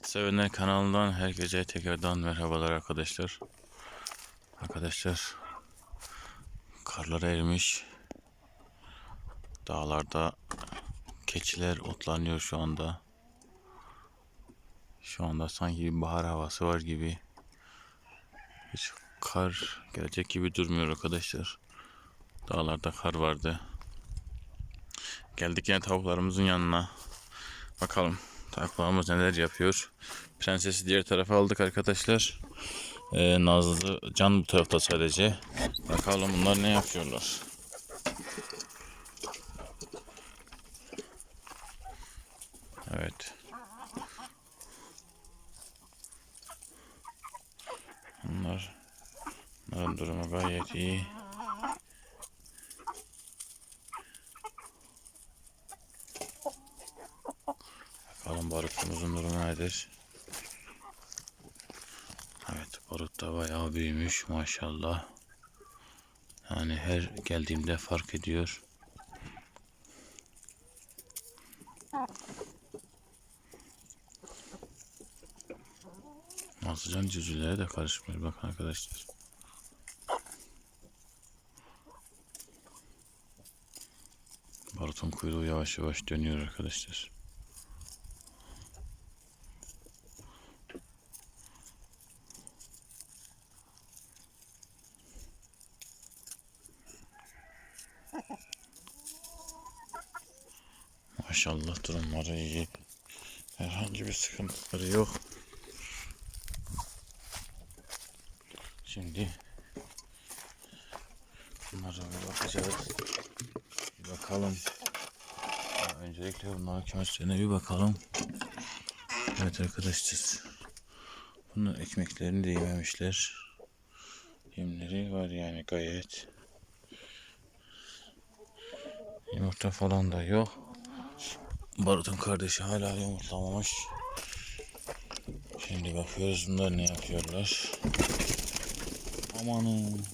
At Sevenler kanalından herkese tekrardan merhabalar arkadaşlar. Arkadaşlar karlar erimiş. Dağlarda keçiler otlanıyor şu anda. Şu anda sanki bir bahar havası var gibi. Hiç kar gelecek gibi durmuyor arkadaşlar. Dağlarda kar vardı. Geldik yine tavuklarımızın yanına. Bakalım tavuklarımız neler yapıyor. Prensesi diğer tarafa aldık arkadaşlar. Ee, Nazlı Can bu tarafta sadece. Bakalım bunlar ne yapıyorlar. Evet. Bunlar bunların durumu gayet iyi. Bakalım barutumuzun durumu nedir? Evet barut da bayağı büyümüş maşallah. Yani her geldiğimde fark ediyor. Nazlıcan cücülere de karışmıyor bakın arkadaşlar. Barutun kuyruğu yavaş yavaş dönüyor arkadaşlar. Maşallah durumları iyi. Herhangi bir sıkıntıları yok. Şimdi bunlara bir bakacağız. Bir bakalım. Ya Öncelikle bunların kümeslerine bir bakalım. Evet arkadaşlar. Bunun ekmeklerini de yememişler. Yemleri var yani gayet. Yumurta falan da yok. Barut'un kardeşi hala yumurtlamamış. Şimdi bakıyoruz bunlar ne yapıyorlar. Amanın.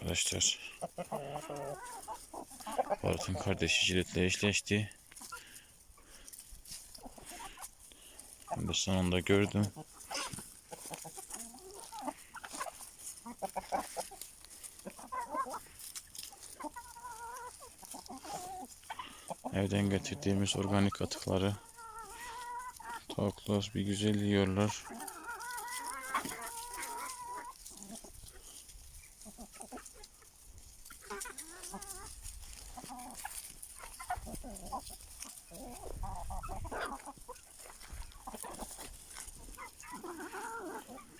Arkadaşlar. Barut'un kardeşi jiletle eşleşti. Ben de sonunda gördüm. Evden getirdiğimiz organik atıkları tavuklar bir güzel yiyorlar.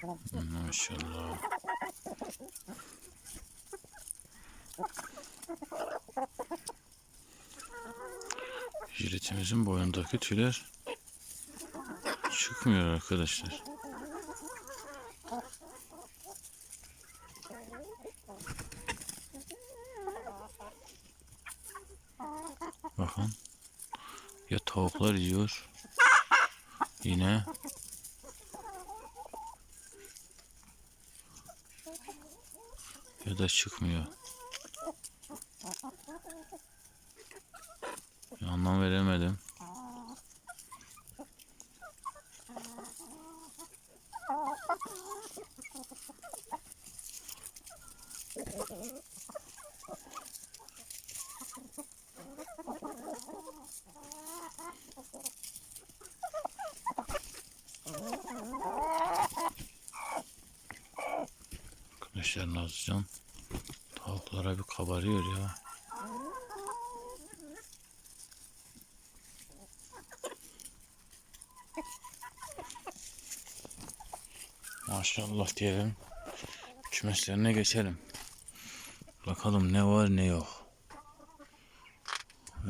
Maşallah. Jiletimizin boyundaki tüyler çıkmıyor arkadaşlar. Bakın. Ya tavuklar yiyor. Yine ya da çıkmıyor. Bir anlam veremedim. Arkadaşlar Nazlıcan tavuklara bir kabarıyor ya. Maşallah diyelim. Kümeslerine geçelim. Bakalım ne var ne yok.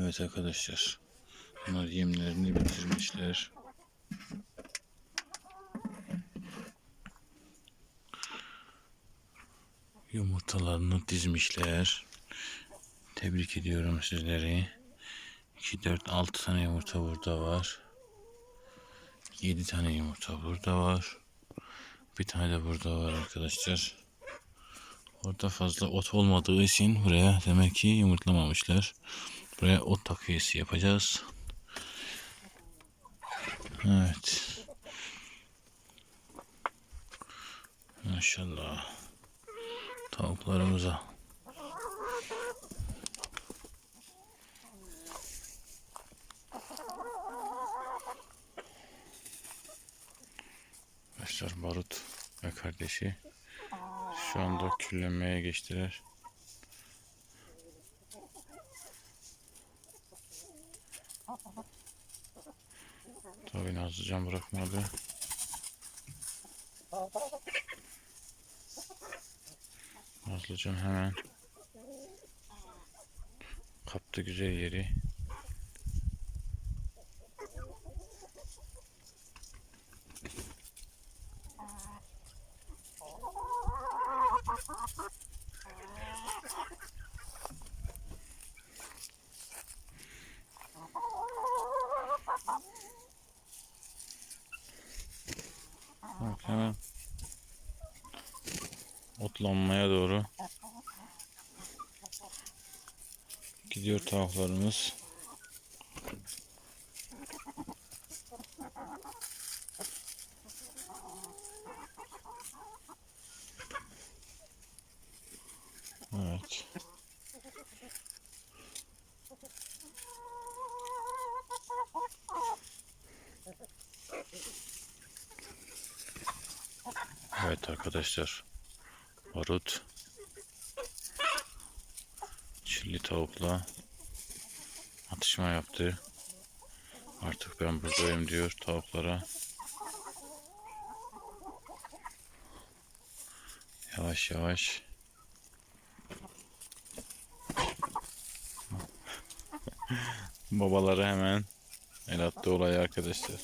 Evet arkadaşlar. Bunlar yemlerini bitirmişler. Yumurtalarını dizmişler. Tebrik ediyorum sizleri. 2, 4, 6 tane yumurta burada var. 7 tane yumurta burada var. Bir tane de burada var arkadaşlar. Orada fazla ot olmadığı için buraya demek ki yumurtlamamışlar. Buraya ot takviyesi yapacağız. Evet. Maşallah. Tavuklarımıza. Arkadaşlar Barut ve kardeşi şu anda küllenmeye geçtiler. Tabii Nazlıcan bırakmadı. Nazlıcan hemen kaptı güzel yeri. Evet, hemen otlanmaya doğru gidiyor tavuklarımız. Evet. Evet arkadaşlar. Barut. Çilli tavukla atışma yaptı. Artık ben buradayım diyor tavuklara. Yavaş yavaş. Babaları hemen el attı olaya arkadaşlar.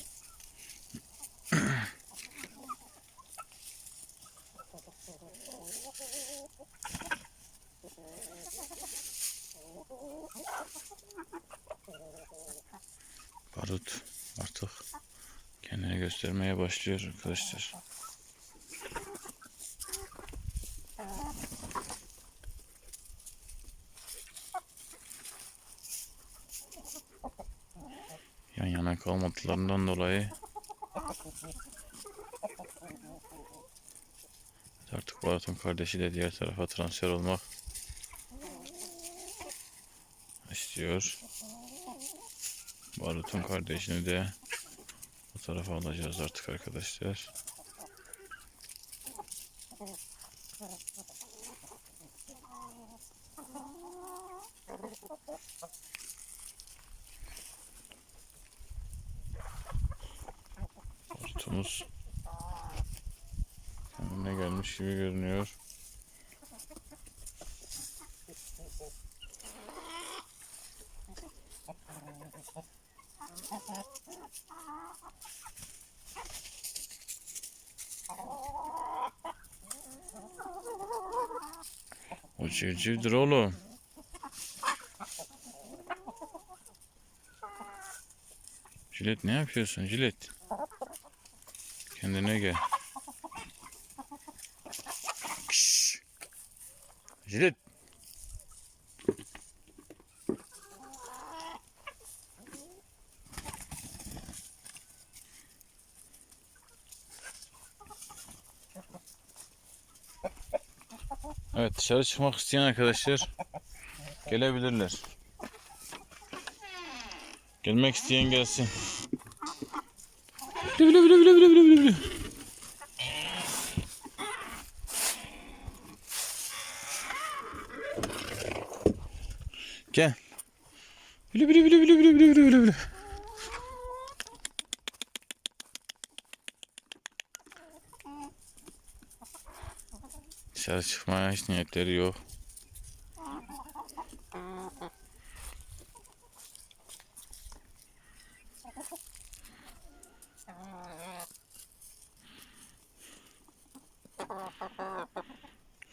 Barut artık kendini göstermeye başlıyor arkadaşlar. Yan yana kalmadıklarından dolayı artık Barut'un kardeşi de diğer tarafa transfer olmak istiyor. Barut'un kardeşini de bu tarafa alacağız artık arkadaşlar. Barut'umuz kendine gelmiş gibi görünüyor. O civcivdir oğlum. Jilet ne yapıyorsun Jilet? Kendine gel. Kşş. Jilet. Dışarı çıkmak isteyen arkadaşlar gelebilirler. Gelmek isteyen gelsin. Bile bile bile bile bile bile bile. Gel. Bile bile bile bile bile bile bile bile. Dışarı çıkmaya hiç niyetleri yok.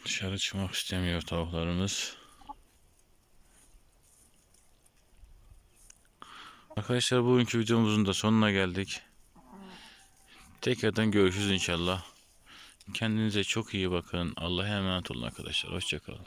Dışarı çıkmak istemiyor tavuklarımız. Arkadaşlar bugünkü videomuzun da sonuna geldik. Tekrardan görüşürüz inşallah. Kendinize çok iyi bakın. Allah'a emanet olun arkadaşlar. Hoşçakalın.